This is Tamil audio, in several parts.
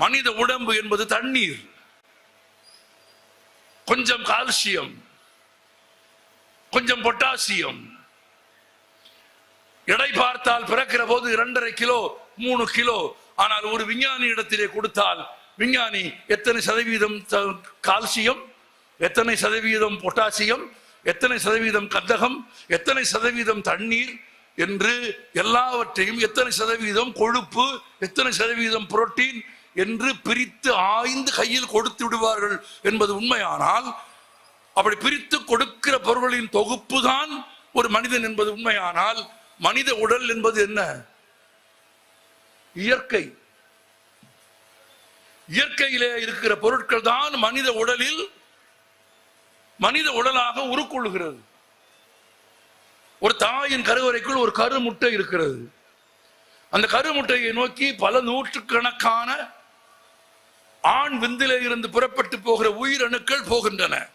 மனித உடம்பு என்பது தண்ணீர். கொஞ்சம் கால்சியம் கொஞ்சம் பொட்டாசியம். எடை பார்த்தால் பிறக்கிற போது இரண்டரை கிலோ மூணு கிலோ. ஆனால் ஒரு விஞ்ஞானி இடத்திலே கொடுத்தால் விஞ்ஞானி எத்தனை சதவீதம் த- கால்சியம் எத்தனை சதவீதம் பொட்டாசியம் எத்தனை சதவீதம் கந்தகம் எத்தனை சதவீதம் தண்ணீர் என்று எல்லாவற்றையும் எத்தனை சதவீதம் கொழுப்பு எத்தனை சதவீதம் புரோட்டீன் என்று பிரித்து ஆய்ந்து கையில் கொடுத்து விடுவார்கள் என்பது உண்மையானால் அப்படி பிரித்து கொடுக்கிற பொருள்களின் தொகுப்பு தான் ஒரு மனிதன் என்பது உண்மையானால் மனித உடல் என்பது என்ன? இயற்கை. இயற்கையிலே இருக்கிற பொருட்கள் தான் மனித உடலில் மனித உடலாக உருக்கொள்ளுகிறது. ஒரு தாயின் கருவறைக்குள் ஒரு கருமுட்டை இருக்கிறது. அந்த கருமுட்டையை நோக்கி பல நூற்றுக்கணக்கான ஆண் விந்திலே இருந்து புறப்பட்டு போகிற உயிரணுக்கள் போகின்றன.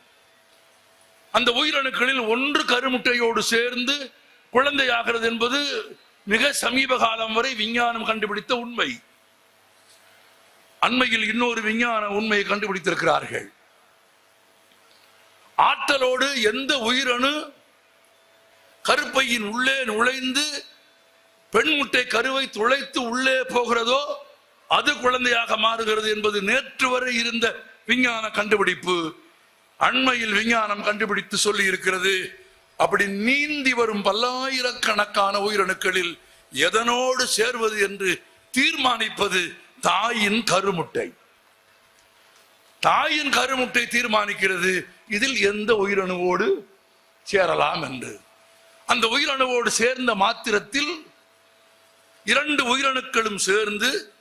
அந்த உயிரணுக்களில் ஒன்று கருமுட்டையோடு சேர்ந்து குழந்தையாகிறது என்பது மிக சமீப காலம் வரை விஞ்ஞானம் கண்டுபிடித்த உண்மை. அண்மையில் இன்னொரு விஞ்ஞான உண்மையை கண்டுபிடித்திருக்கிறார்கள். ஆற்றலோடு எந்த உயிரணு கருப்பையின் உள்ளே நுழைந்து பெண் முட்டை கருவை துளைத்து உள்ளே போகிறதோ அது குழந்தையாக மாறுகிறது என்பது நேற்று வரை இருந்த விஞ்ஞான கண்டுபிடிப்பு. அண்மையில் விஞ்ஞானம் கண்டுபிடித்து சொல்லி இருக்கிறது அப்படி நீந்தி வரும் பல்லாயிரக்கணக்கான உயிரணுக்களில் எதனோடு சேர்வது என்று தீர்மானிப்பது தாயின் கருமுட்டை. தாயின் கருமுட்டை தீர்மானிக்கிறது இதில் எந்த உயிரணுவோடு சேரலாம் என்று. அந்த உயிரணுவோடு சேர்ந்த மாத்திரத்தில் இரண்டு உயிரணுக்களும் சேர்ந்து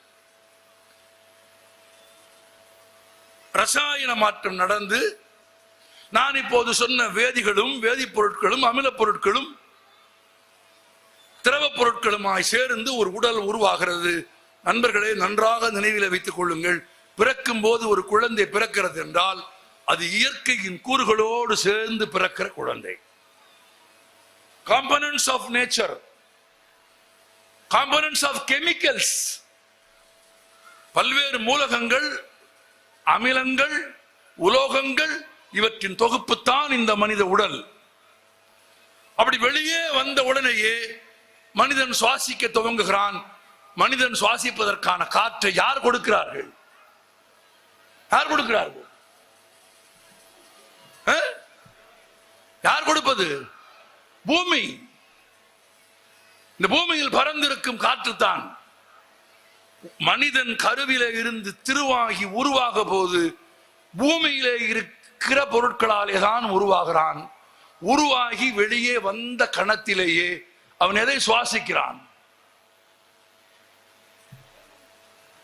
ரசாயன மாற்றம் நடந்து நான் இப்போது சொன்ன வேதிகளும் வேதிப்பொருட்களும் அமிலப் பொருட்களும் திரவப் பொருட்களுமாய் சேர்ந்து ஒரு உடல் உருவாகிறது. நண்பர்களே நன்றாக நினைவில் வைத்துக் கொள்ளுங்கள். பிறக்கும் போது ஒரு குழந்தை பிறக்கிறது என்றால் அது இயற்கையின் கூறுகளோடு சேர்ந்து பிறக்கிற குழந்தை. Components of nature components of chemicals பல்வேறு மூலகங்கள் அமிலங்கள் உலோகங்கள் இவற்றின் தொகுப்புத்தான் இந்த மனித உடல். அப்படி வெளியே வந்த உடனேயே மனிதன் சுவாசிக்க துவங்குகிறான். மனிதன் சுவாசிப்பதற்கான காற்றை யார் கொடுக்கிறார்கள்? யார் கொடுக்கிறார்கள்? ஆ? யார் கொடுப்பது? பூமி. இந்த பூமியில் பறந்திருக்கும் காற்றுத்தான். மனிதன் கருவிலே இருந்து திருவாகி உருவாக போது பூமியிலே இருக்கிற பொருட்களாலே தான் உருவாகிறான். உருவாகி வெளியே வந்த கணத்திலேயே அவன் எதை சுவாசிக்கிறான்?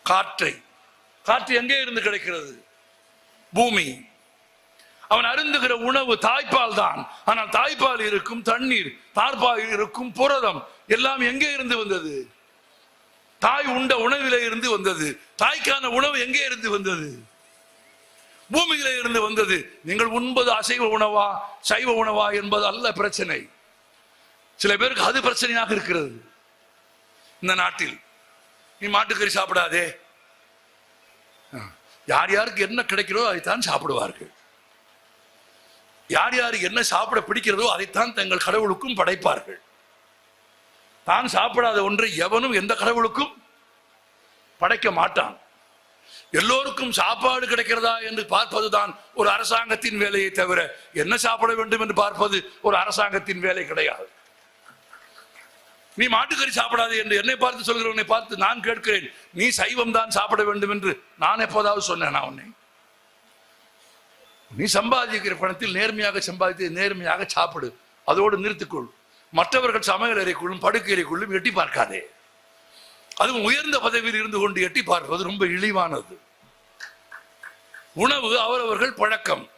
காற்றை. காற்று எங்கே இருந்து கிடைக்கிறது? பூமி. அவன் அருந்துகிற உணவு தாய்ப்பால் தான். ஆனால் தாய்ப்பால் இருக்கும் தண்ணீர் தார்பால் இருக்கும் புரதம் எல்லாம் எங்கே இருந்து வந்தது? தாய் உண்ட உணவிலே இருந்து வந்தது. தாய்க்கான உணவு எங்கே இருந்து வந்தது? பூமியிலே இருந்து வந்தது. நீங்கள் உண்பது அசைவ உணவா சைவ உணவா என்பது அல்ல பிரச்சனை. சில பேருக்கு அது பிரச்சனையாக இருக்கிறது. இந்த நாட்டில். நீ மாட்டுக்கறி சாப்பிடாதே. யார் யாருக்கு என்ன கிடைக்கிறதோ அதைத்தான் சாப்பிடுவார்கள். யார் யாருக்கு என்ன சாப்பிட பிடிக்கிறதோ அதைத்தான் தங்கள் கடவுளுக்கும் படைப்பார்கள். தான் சாப்பிடாத ஒன்றை எவனும் எந்த கடவுளுக்கும் படைக்க மாட்டான். எல்லோருக்கும் சாப்பாடு கிடைக்கிறதா என்று பார்ப்பதுதான் ஒரு அரசாங்கத்தின் வேலையை தவிர என்ன சாப்பிட வேண்டும் என்று பார்ப்பது ஒரு அரசாங்கத்தின் வேலை கிடையாது. நீ மாட்டுக்கறி சாப்பிடாது என்று என்னை பார்த்து சொல்கிறவனை பார்த்து நான் கேட்கிறேன் நீ சைவம் தான் சாப்பிட வேண்டும் என்று நான் எப்போதாவது சொன்னேன் நான் உன்னை? நீ சம்பாதிக்கிற பணத்தில் நேர்மையாக சம்பாதித்து நேர்மையாக சாப்பிடு அதோடு நிறுத்திக்கொள். மற்றவர்கள் சமையல் அறைக்குள்ளும் படுக்கை அறைக்குள்ளும் எட்டி பார்க்காதே. அதுவும் உயர்ந்த பதவியில் இருந்து கொண்டு எட்டி பார்ப்பது ரொம்ப இழிவானது. உணவு அவரவர்கள் பழக்கம்.